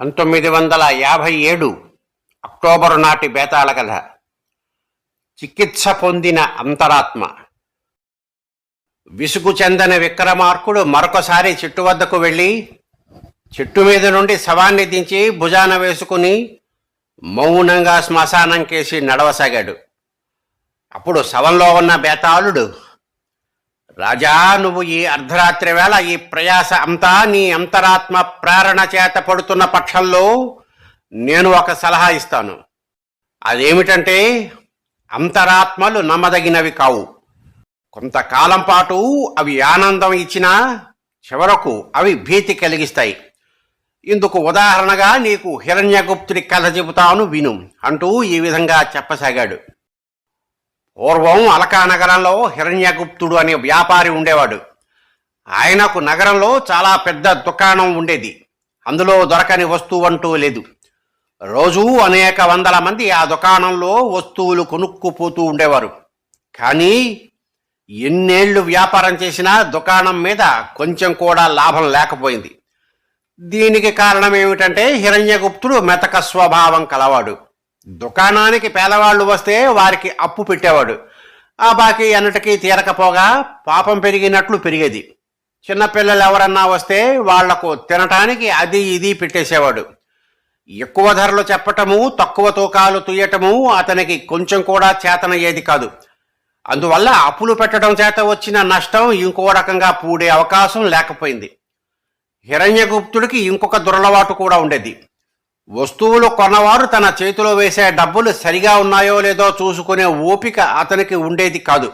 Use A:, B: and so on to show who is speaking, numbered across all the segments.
A: పంతొమ్మిది వందల యాభై ఏడు అక్టోబరు నాటి బేతాళ కథ. చికిత్స పొందిన అంతరాత్మ. విసుగు చెందని విక్రమార్కుడు మరొకసారి చెట్టు వద్దకు వెళ్ళి చెట్టు మీద నుండి శవాన్ని దించి భుజాన వేసుకుని మౌనంగా శ్మశానం కేసి నడవసాగాడు. అప్పుడు శవంలో ఉన్న బేతాళుడు రాజా నువ్వు ఈ అర్ధరాత్రి వేళ ఈ ప్రయాస అంతా నీ అంతరాత్మ ప్రేరణ చేత పడుతున్న పక్షంలో నేను ఒక సలహా ఇస్తాను. అదేమిటంటే అంతరాత్మలు నమ్మదగినవి కావు. కొంతకాలం పాటు అవి ఆనందం ఇచ్చినా చివరకు అవి భీతి కలిగిస్తాయి. ఇందుకు ఉదాహరణగా నీకు హిరణ్యగుప్తుడి కథ చెబుతాను విను అంటూ ఈ విధంగా చెప్పసాగాడు. పూర్వం అలకా నగరంలో హిరణ్యగుప్తుడు అనే వ్యాపారి ఉండేవాడు. ఆయనకు నగరంలో చాలా పెద్ద దుకాణం ఉండేది. అందులో దొరకని వస్తువు అంటూ లేదు. రోజూ అనేక వందల మంది ఆ దుకాణంలో వస్తువులు కొనుక్కుపోతూ ఉండేవారు. కానీ ఎన్నేళ్ళు వ్యాపారం చేసినా దుకాణం మీద కొంచెం కూడా లాభం లేకపోయింది. దీనికి కారణం ఏమిటంటే హిరణ్యగుప్తుడు మెతక స్వభావం కలవాడు. దుకాణానికి పేదవాళ్ళు వస్తే వారికి అప్పు పెట్టేవాడు. ఆ బాకీ అన్నిటికీ తీరకపోగా పాపం పెరిగినట్లు పెరిగేది. చిన్నపిల్లలు ఎవరన్నా వస్తే వాళ్ళకు తినటానికి అది ఇది పెట్టేసేవాడు. ఎక్కువ ధరలు చెప్పటము తక్కువ తూకాలు తుయ్యటము అతనికి కొంచెం కూడా చేతనయ్యేది కాదు. అందువల్ల అప్పులు పెట్టడం చేత వచ్చిన నష్టం ఇంకో రకంగా పూడే అవకాశం లేకపోయింది. హిరణ్యగుప్తుడికి ఇంకొక దురలవాటు కూడా ఉండేది. వస్తువులు కొన్నవారు తన చేతిలో వేసే డబ్బులు సరిగా ఉన్నాయో లేదో చూసుకునే ఓపిక అతనికి ఉండేది కాదు.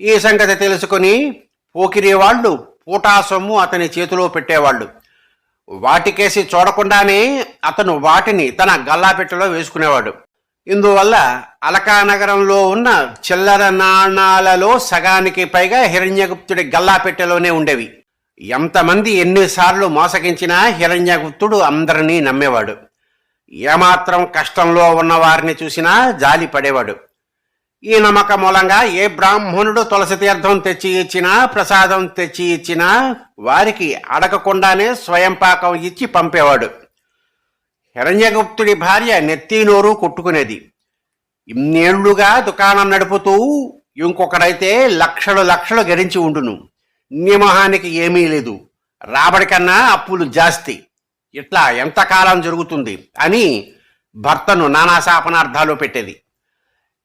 A: ఈ సంగతి తెలుసుకుని పోకిరి వాళ్ళు పూటా సొమ్ము అతని చేతిలో పెట్టేవాళ్ళు. వాటికేసి చూడకుండానే అతను వాటిని తన గల్లాపెట్టెలో వేసుకునేవాడు. ఇందువల్ల అలకా నగరంలో ఉన్న చిల్లర నాణాలలో సగానికి పైగా హిరణ్యగుప్తుడి గల్లాపెట్టెలోనే ఉండేవి. ఎంతమంది ఎన్నిసార్లు మోసగించినా హిరణ్యగుప్తుడు అందరినీ నమ్మేవాడు. ఏమాత్రం కష్టంలో ఉన్న వారిని చూసినా జాలి పడేవాడు. ఈ నమ్మకం మూలంగా ఏ బ్రాహ్మణుడు తులసి తీర్థం తెచ్చి ఇచ్చినా ప్రసాదం తెచ్చి ఇచ్చినా వారికి అడగకుండానే స్వయం పాకం ఇచ్చి పంపేవాడు. హిరణ్యగుప్తుడి భార్య నెత్తి నోరు కొట్టుకునేది. ఇన్నేళ్ళుగా దుకాణం నడుపుతూ ఇంకొకడైతే లక్షలు లక్షలు గరించి ఉండును. నిమహానికి ఏమీ లేదు. రాబడి కన్నా అప్పులు జాస్తి. ఇట్లా ఎంతకాలం జరుగుతుంది అని భర్తను నానా శాపనార్థాలు పెట్టేది.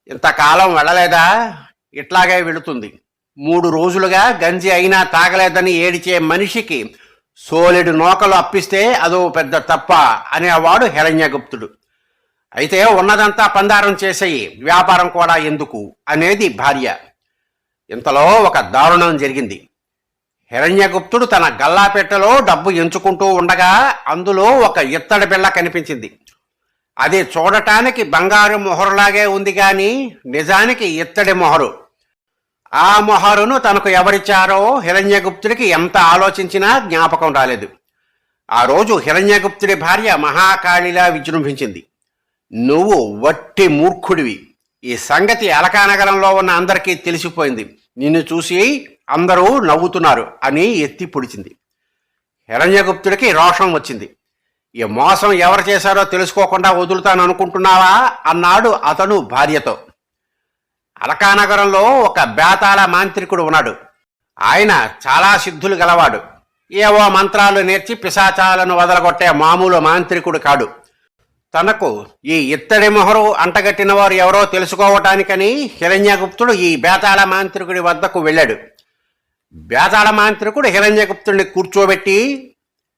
A: ఇంతకాలం వెళ్ళలేదా? ఇట్లాగే వెళుతుంది. మూడు రోజులుగా గంజి అయినా తాగలేదని ఏడిచే మనిషికి సోలెడు నోకలు అప్పిస్తే అదో పెద్ద తప్ప అనేవాడు హిరణ్యగుప్తుడు. అయితే ఉన్నదంతా పందారం చేసేయి వ్యాపారం కూడా ఎందుకు? అనేది భార్య. ఇంతలో ఒక దారుణం జరిగింది. హిరణ్యగుప్తుడు తన గల్లాపెట్టెలో డబ్బు ఎంచుకుంటూ ఉండగా అందులో ఒక ఇత్తడి బిళ్ళ కనిపించింది. అది చూడటానికి బంగారు మొహరులాగే ఉంది కానీ నిజానికి ఇత్తడి మొహరు. ఆ మొహరును తనకు ఎవరిచ్చారో హిరణ్యగుప్తుడికి ఎంత ఆలోచించినా జ్ఞాపకం రాలేదు. ఆ రోజు హిరణ్యగుప్తుడి భార్య మహాకాళిలా విజృంభించింది. నువ్వు వట్టి మూర్ఖుడివి. ఈ సంగతి అలకానగరంలో ఉన్న అందరికీ తెలిసిపోయింది. నిన్ను చూసి అందరూ నవ్వుతున్నారు అని ఎత్తి పొడిచింది. హిరణ్యగుప్తుడికి రోషం వచ్చింది. ఈ మోసం ఎవరు చేశారో తెలుసుకోకుండా వదులుతాను అనుకుంటున్నావా అన్నాడు అతను భార్యతో. అలకానగరంలో ఒక బేతాళ మాంత్రికుడు ఉన్నాడు. ఆయన చాలా సిద్ధులు గలవాడు. ఏవో మంత్రాలు నేర్చి పిశాచాలను వదలగొట్టే మామూలు మాంత్రికుడు కాడు. తనకు ఈ ఇత్తడి మొహరు అంటగట్టిన వారు ఎవరో తెలుసుకోవటానికని హిరణ్యగుప్తుడు ఈ బేతాళ మాంత్రికుడి వద్దకు వెళ్ళాడు. బేతాళ మాంత్రికుడు హిరణ్యగుప్తుడిని కూర్చోబెట్టి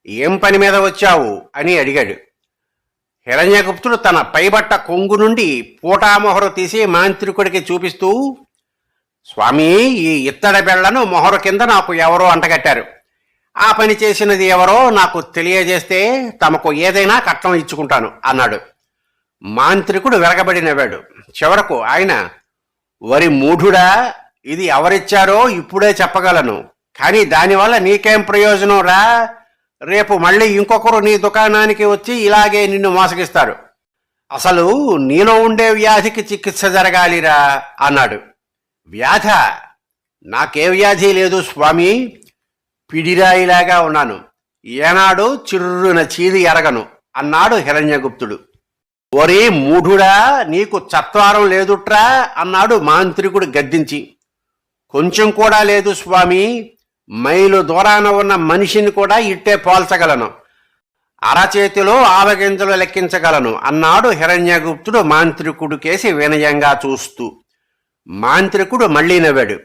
A: ఏం పని మీద వచ్చావు? అని అడిగాడు. హిరణ్యగుప్తుడు తన పైబట్ట కొంగు నుండి పూటామొహరు తీసి మాంత్రికుడికి చూపిస్తూ స్వామి ఈ ఇత్తడి బెళ్ళను మొహరు కింద నాకు ఎవరో అంటగట్టారు. ఆ పని చేసినది ఎవరో నాకు తెలియజేస్తే తమకు ఏదైనా కట్నం ఇచ్చుకుంటాను అన్నాడు. మాంత్రికుడు వెరగబడి నవ్వాడు. చివరకు ఆయన వరి మూఢుడా ఇది ఎవరిచ్చారో ఇప్పుడే చెప్పగలను. కానీ దానివల్ల నీకేం ప్రయోజనం రా? రేపు మళ్ళీ ఇంకొకరు నీ దుకాణానికి వచ్చి ఇలాగే నిన్ను మోసగిస్తారు. అసలు నీలో ఉండే వ్యాధికి చికిత్స జరగాలిరా అన్నాడు. వ్యాధ? నాకే వ్యాధి లేదు స్వామి. పిడిరాయిలాగా ఉన్నాను. ఏనాడు చిర్రున చీది ఎరగను అన్నాడు హిరణ్యగుప్తుడు. ఒరే మూఢుడా నీకు చత్వారం లేదుట్రా అన్నాడు మాంత్రికుడు గద్దించి. కొంచెం కూడా లేదు స్వామి. మైలు దూరాన ఉన్న మనిషిని కూడా ఇట్టే పోల్చగలను. అరచేతిలో ఆవగింజలు లెక్కించగలను. అన్నాడు హిరణ్యగుప్తుడు మాంత్రికుడు కేసి వినయంగా చూస్తూ. మాంత్రికుడు మళ్ళీ నవ్వాడు.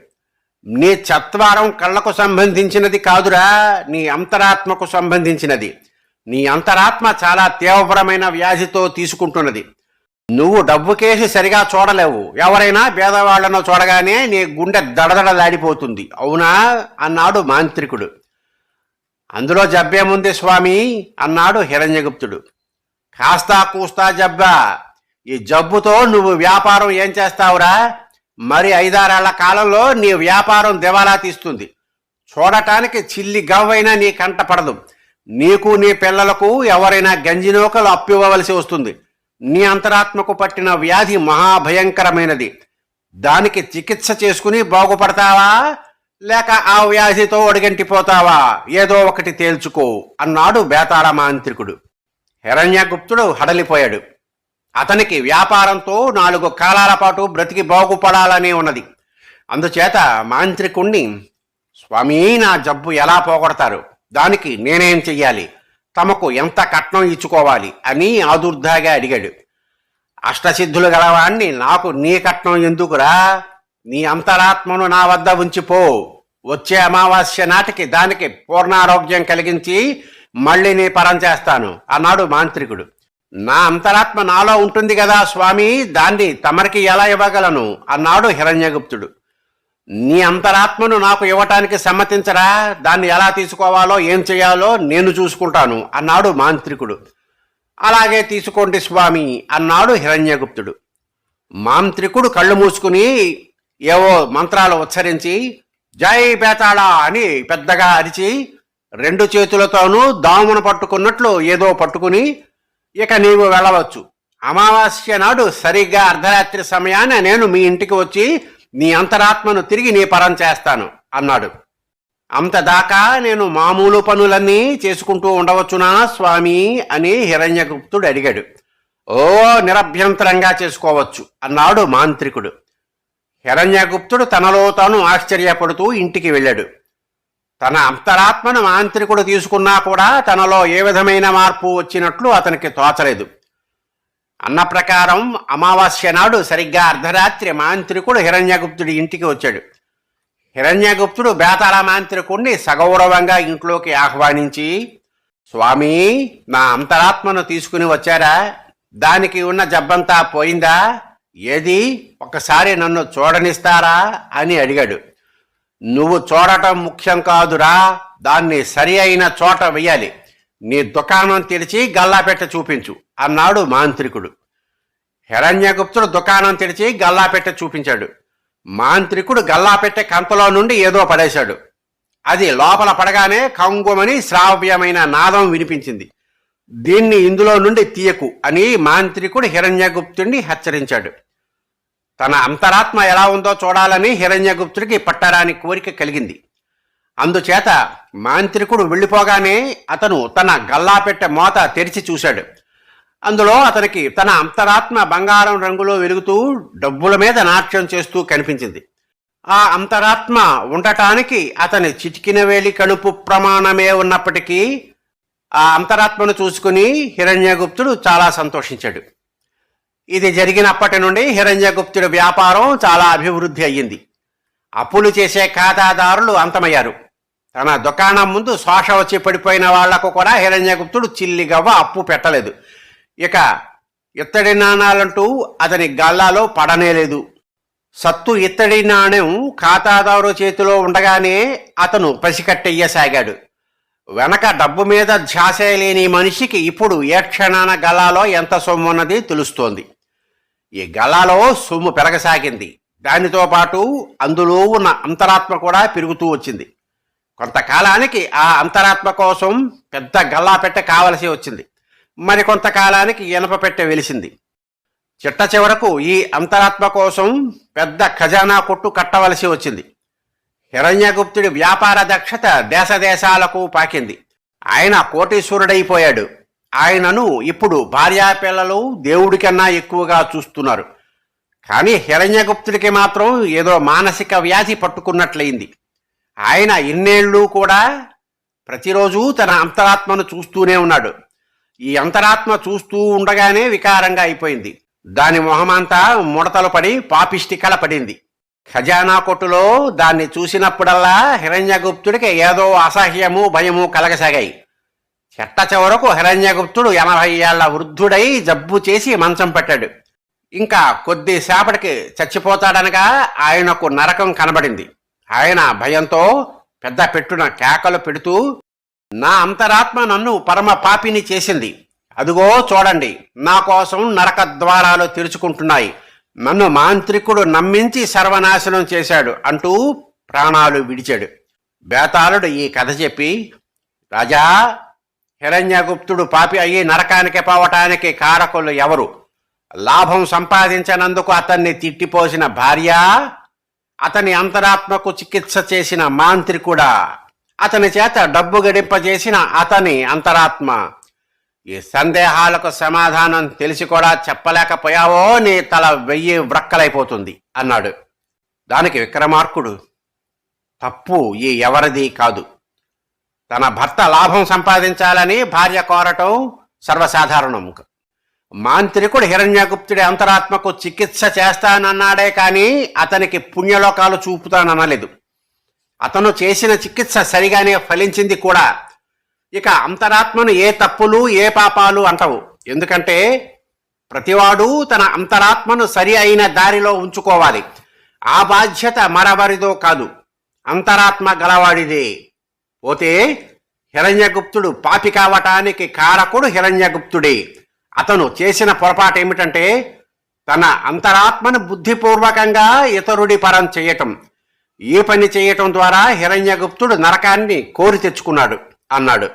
A: నీ చత్వారం కళ్ళకు సంబంధించినది కాదురా నీ అంతరాత్మకు సంబంధించినది. నీ అంతరాత్మ చాలా తీవ్రమైన వ్యాధితో తీసుకుంటున్నది. నువ్వు డబ్బు కేసి సరిగా చూడలేవు. ఎవరైనా పేదవాళ్ళను చూడగానే నీ గుండె దడదడలాడిపోతుంది. అవునా? అన్నాడు మాంత్రికుడు. అందులో జబ్బేముంది స్వామి అన్నాడు హిరణ్యగుప్తుడు. కాస్తా కూస్తా జబ్బా ఈ జబ్బుతో నువ్వు వ్యాపారం ఏం చేస్తావురా? మరి ఐదారేళ్ళ కాలంలో నీ వ్యాపారం దివాలా తీస్తుంది. చూడటానికి చిల్లి గవ్వైనా నీ కంట పడదు. నీకు నీ పిల్లలకు ఎవరైనా గంజినోకలు అప్పివ్వవలసి వస్తుంది. నీ అంతరాత్మకు పట్టిన వ్యాధి మహాభయంకరమైనది. దానికి చికిత్స చేసుకుని బాగుపడతావా? లేక ఆ వ్యాధితో ఒడిగంటిపోతావా? ఏదో ఒకటి తేల్చుకో అన్నాడు బేతాళ మాంత్రికుడు. హిరణ్యగుప్తుడు హడలిపోయాడు. అతనికి వ్యాపారంతో నాలుగు కాలాల పాటు బ్రతికి బాగుపడాలని ఉన్నది. అందుచేత మాంత్రికుణ్ణి స్వామి నా జబ్బు ఎలా పోగొడతారు? దానికి నేనేం చెయ్యాలి? తమకు ఎంత కట్నం ఇచ్చుకోవాలి అని ఆదుర్దాగా అడిగాడు. అష్టసిద్ధులు గలవాణ్ణి నాకు నీ కట్నం ఎందుకురా? నీ అంతరాత్మను నా వద్ద ఉంచిపో. వచ్చే అమావాస్య నాటికి దానికి పూర్ణారోగ్యం కలిగించి మళ్ళీ నీ పరం చేస్తాను అన్నాడు మాంత్రికుడు. నా అంతరాత్మ నాలో ఉంటుంది కదా స్వామి దాన్ని తమరికి ఎలా ఇవ్వగలను? అన్నాడు హిరణ్యగుప్తుడు. నీ అంతరాత్మను నాకు ఇవ్వటానికి సమ్మతించరా? దాన్ని ఎలా తీసుకోవాలో ఏం చేయాలో నేను చూసుకుంటాను అన్నాడు మాంత్రికుడు. అలాగే తీసుకోండి స్వామి అన్నాడు హిరణ్యగుప్తుడు. మాంత్రికుడు కళ్ళు మూసుకుని ఏవో మంత్రాలు ఉచ్చరించి జై బేతాళ అని పెద్దగా అరిచి రెండు చేతులతోనూ దామును పట్టుకున్నట్లు ఏదో పట్టుకుని ఇక నీవు వెళ్ళవచ్చు. అమావాస్య నాడు సరిగ్గా అర్ధరాత్రి సమయాన నేను మీ ఇంటికి వచ్చి నీ అంతరాత్మను తిరిగి నీ పరం చేస్తాను అన్నాడు. అంతదాకా నేను మామూలు పనులన్నీ చేసుకుంటూ ఉండవచ్చునా స్వామి? అని హిరణ్యగుప్తుడు అడిగాడు. ఓ నిరభ్యంతరంగా చేసుకోవచ్చు అన్నాడు మాంత్రికుడు. హిరణ్యగుప్తుడు తనలో తాను ఆశ్చర్యపడుతూ ఇంటికి వెళ్ళాడు. తన అంతరాత్మను మాంత్రికుడు తీసుకున్నా కూడా తనలో ఏ విధమైన మార్పు వచ్చినట్లు అతనికి తోచలేదు. అన్న ప్రకారం అమావాస్య నాడు సరిగ్గా అర్ధరాత్రి మాంత్రికుడు హిరణ్యగుప్తుడి ఇంటికి వచ్చాడు. హిరణ్యగుప్తుడు బేతాళ మాంత్రికుణ్ణి సగౌరవంగా ఇంట్లోకి ఆహ్వానించి స్వామి నా అంతరాత్మను తీసుకుని వచ్చారా? దానికి ఉన్న జబ్బంతా పోయిందా? ఏది? ఒకసారి నన్ను చూడనిస్తారా? అని అడిగాడు. నువ్వు చూడటం ముఖ్యం కాదురా దాన్ని సరి అయిన చోట వెయ్యాలి. నీ దుకాణం తెరిచి గల్లాపెట్ట చూపించు. అన్నాడు మాంత్రికుడు. హిరణ్యగుప్తుడు దుకాణం తెరిచి గల్లాపెట్ట చూపించాడు. మాంత్రికుడు గల్లాపెట్టె కంపలో నుండి ఏదో పడేశాడు. అది లోపల పడగానే కంగుమని శ్రావ్యమైన నాదం వినిపించింది. దీన్ని ఇందులో నుండి తీయకు అని మాంత్రికుడు హిరణ్యగుప్తుడిని హెచ్చరించాడు. తన అంతరాత్మ ఎలా ఉందో చూడాలని హిరణ్యగుప్తుడికి పట్టరాని కోరిక కలిగింది. అందుచేత మాంత్రికుడు వెళ్ళిపోగానే అతను తన గల్లాపెట్టె మోత తెరిచి చూశాడు. అందులో అతనికి తన అంతరాత్మ బంగారం రంగులో వెలుగుతూ డబ్బుల మీద నాట్యం చేస్తూ కనిపించింది. ఆ అంతరాత్మ ఉండటానికి అతని చిటికిన వేలి కలుపు ప్రమాణమే ఉన్నప్పటికీ ఆ అంతరాత్మను చూసుకుని హిరణ్యగుప్తుడు చాలా సంతోషించాడు. ఇది జరిగినప్పటి నుండి హిరణ్యగుప్తుడి వ్యాపారం చాలా అభివృద్ధి అయ్యింది. అప్పులు చేసే ఖాతాదారులు అంతమయ్యారు. తన దుకాణం ముందు శోష వచ్చి పడిపోయిన వాళ్ళకు కూడా హిరణ్యగుప్తుడు చిల్లిగవ్వ అప్పు పెట్టలేదు. ఇక ఇత్తడి నాణాలంటూ అతని గల్లాలో పడనేలేదు సత్తు ఇత్తడి నాణ్యం ఖాతాదారు చేతిలో ఉండగానే అతను పసికట్టెయ్యసాగాడు. వెనక డబ్బు మీద ధ్యాసే లేని మనిషికి ఇప్పుడు ఏ క్షణాన గల్లాలో ఎంత సొమ్ము ఉన్నది తెలుస్తోంది. ఈ గల్లాలో సొమ్ము పెరగసాగింది. దానితో పాటు అందులో ఉన్న అంతరాత్మ కూడా పెరుగుతూ వచ్చింది. కొంతకాలానికి ఆ అంతరాత్మ కోసం పెద్ద గల్లా పెట్టె కావలసి వచ్చింది. మరి కొంతకాలానికి ఇనప పెట్టె వెలిసింది. చిట్ట చివరకు ఈ అంతరాత్మ కోసం పెద్ద ఖజానా కొట్టు కట్టవలసి వచ్చింది. హిరణ్యగుప్తుడి వ్యాపార దక్షత దేశదేశాలకు పాకింది. ఆయన కోటీశ్వరుడైపోయాడు. ఆయనను ఇప్పుడు భార్యాపిల్లలు దేవుడి కన్నా ఎక్కువగా చూస్తున్నారు. కానీ హిరణ్యగుప్తుడికి మాత్రం ఏదో మానసిక వ్యాధి పట్టుకున్నట్లయింది. ఆయన ఇన్నేళ్ళు కూడా ప్రతిరోజు తన అంతరాత్మను చూస్తూనే ఉన్నాడు. ఈ అంతరాత్మ చూస్తూ ఉండగానే వికారంగా అయిపోయింది. దాని మొహమంతా ముడతలు పడి పాపిష్టికల పడింది. ఖజానా కొట్టులో దాన్ని చూసినప్పుడల్లా హిరణ్యగుప్తుడికి ఏదో అసహ్యము భయము కలగసాగాయి. చెట్ట చివరకు హిరణ్యగుప్తుడు ఎనభై ఏళ్ళ వృద్ధుడై జబ్బు చేసి మంచం పెట్టాడు. ఇంకా కొద్దిసేపటికి చచ్చిపోతాడనగా ఆయనకు నరకం కనబడింది. ఆయన భయంతో పెద్ద పెట్టున కేకలు పెడుతూ నా అంతరాత్మ నన్ను పరమ పాపిని చేసింది. అదుగో చూడండి నా కోసం నరక ద్వారాలు తెరుచుకుంటున్నాయి. నన్ను మాంత్రికుడు నమ్మించి సర్వనాశనం చేశాడు అంటూ ప్రాణాలు విడిచాడు. బేతాళుడు ఈ కథ చెప్పి రాజా హిరణ్యగుప్తుడు పాపి అయ్యి నరకానికి పోవటానికి కారకులు ఎవరు? లాభం సంపాదించనందుకు అతన్ని తిట్టిపోసిన భార్య అతని అంతరాత్మకు చికిత్స చేసిన మాంత్రికుడా అతని చేత డబ్బు గడింపజేసిన అతని అంతరాత్మ. ఈ సందేహాలకు సమాధానం తెలిసి కూడా చెప్పలేకపోయావో నీ తల వెయ్యి వ్రక్కలైపోతుంది అన్నాడు. దానికి విక్రమార్కుడు తప్పు ఈ ఎవరిది కాదు. తన భర్త లాభం సంపాదించాలని భార్య కోరటం సర్వసాధారణం. మాంత్రికుడు హిరణ్యగుప్తుడి అంతరాత్మకు చికిత్స చేస్తానన్నాడే కానీ అతనికి పుణ్యలోకాలు చూపుతాననలేదు. అతను చేసిన చికిత్స సరిగానే ఫలించింది కూడా. ఇక అంతరాత్మను ఏ తప్పులు ఏ పాపాలు అంటవు. ఎందుకంటే ప్రతివాడు తన అంతరాత్మను సరి అయిన దారిలో ఉంచుకోవాలి. ఆ బాధ్యత మరవరిదో కాదు. అంతరాత్మ గలవాడిదే. పోతే హిరణ్యగుప్తుడు పాపి కావటానికి కారకుడు హిరణ్యగుప్తుడే. అతను చేసిన పొరపాటు ఏమిటంటే తన అంతరాత్మను బుద్ధిపూర్వకంగా ఇతరుడి పరం చేయటం. ఈ పని చేయటం ద్వారా హిరణ్యగుప్తుడు నరకాన్ని కోరి తెచ్చుకున్నాడు అన్నాడు.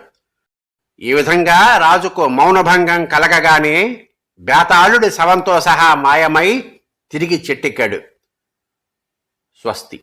A: ఈ విధంగా రాజుకు మౌనభంగం కలగగానే బేతాళుడి శవంతో సహా మాయమై తిరిగి చెట్టెక్కాడు. స్వస్తి.